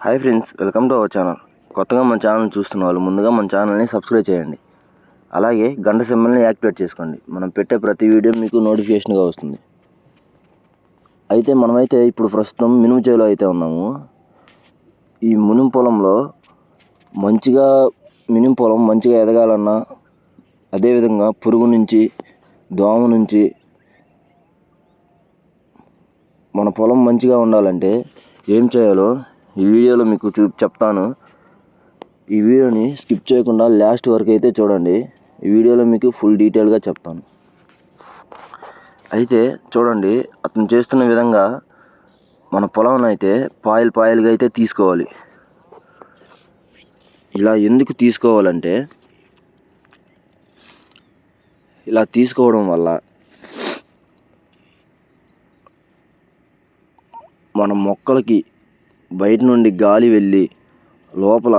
Hi friends welcome to our channel. కొత్తగా మన channel చూస్తున్న వాళ్ళు ముందుగా మన ఛానల్ని సబ్స్క్రైబ్ చేయండి. అలాగే గంట సింబల్ని యాక్టివేట్ చేసుకోండి. మనం పెట్టే ప్రతి వీడియో మీకు నోటిఫికేషన్గా వస్తుంది. అయితే మనమైతే ఇప్పుడు ప్రస్తుతం మినుము చేలో అయితే ఉన్నాము. ఈ మినుము పొలంలో మంచిగా మినుము పొలం మంచిగా ఎదగాలన్నా అదేవిధంగా పురుగు నుంచి దోమ నుంచి మన పొలం మంచిగా ఉండాలంటే ఏం చేయాలో ఈ వీడియోలో మీకు చూ చెప్తాను. ఈ వీడియోని స్కిప్ చేయకుండా లాస్ట్ వరకు అయితే చూడండి. ఈ వీడియోలో మీకు ఫుల్ డీటెయిల్గా చెప్తాను. అయితే చూడండి అతను చేస్తున్న విధంగా మన పొలం అయితే పాయలు పాయలుగా అయితే తీసుకోవాలి. ఇలా ఎందుకు తీసుకోవాలంటే ఇలా తీసుకోవడం వల్ల మన మొక్కలకి బయట నుండి గాలి వెళ్ళి లోపల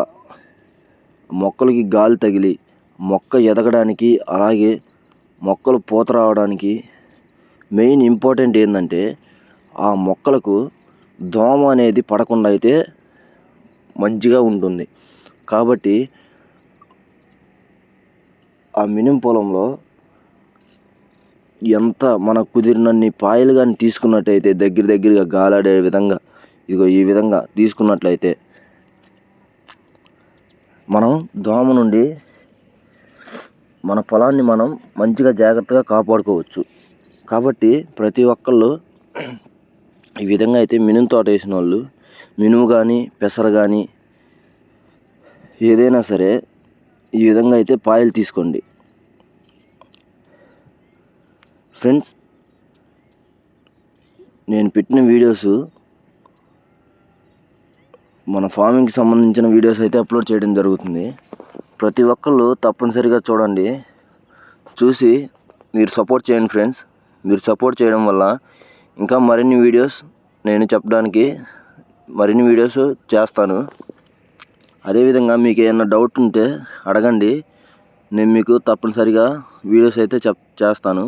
మొక్కలకి గాలి తగిలి మొక్క ఎదగడానికి అలాగే మొక్కలు పూత రావడానికి మెయిన్ ఇంపార్టెంట్ ఏంటంటే ఆ మొక్కలకు దోమ అనేది పడకుండా అయితే మంచిగా ఉంటుంది. కాబట్టి ఆ మినుము పొలంలో ఎంత మన కుదిరినన్ని పాయలు కానీ తీసుకున్నట్టయితే దగ్గర దగ్గరగా గాలాడే విధంగా ఇదిగో ఈ విధంగా తీసుకున్నట్లయితే మనం దోమ నుండి మన పొలాన్ని మనం మంచిగా జాగ్రత్తగా కాపాడుకోవచ్చు. కాబట్టి ప్రతి ఒక్కళ్ళు ఈ విధంగా అయితే మినుము తోట వేసిన వాళ్ళు మినుము కానీ పెసర కానీ ఏదైనా సరే ఈ విధంగా అయితే పాయలు తీసుకోండి. ఫ్రెండ్స్ నేను పెట్టిన వీడియోస్ మన ఫార్మింగ్కి సంబంధించిన వీడియోస్ అయితే అప్లోడ్ చేయడం జరుగుతుంది. ప్రతి ఒక్కళ్ళు తప్పనిసరిగా చూడండి. చూసి మీరు సపోర్ట్ చేయండి ఫ్రెండ్స్ మీరు సపోర్ట్ చేయడం వల్ల ఇంకా మరిన్ని వీడియోస్ నేను చెప్పడానికి మరిన్ని వీడియోస్ చేస్తాను. అదేవిధంగా మీకు ఏమైనా డౌట్ ఉంటే అడగండి. నేను మీకు తప్పనిసరిగా వీడియోస్ అయితే చెప్ చేస్తాను.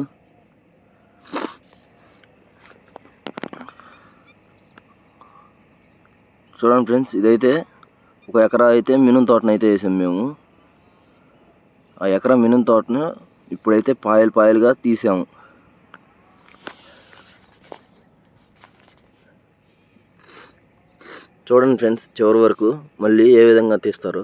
చూడండి ఫ్రెండ్స్ ఇదైతే ఒక ఎకరా అయితే మినుం తోటను అయితే వేసాం మేము. ఆ ఎకరా మినుం తోటను ఇప్పుడైతే పాయలు పాయలుగా తీసాము. చూడండి ఫ్రెండ్స్ చివరి వరకు మళ్ళీ ఏ విధంగా తీస్తారో.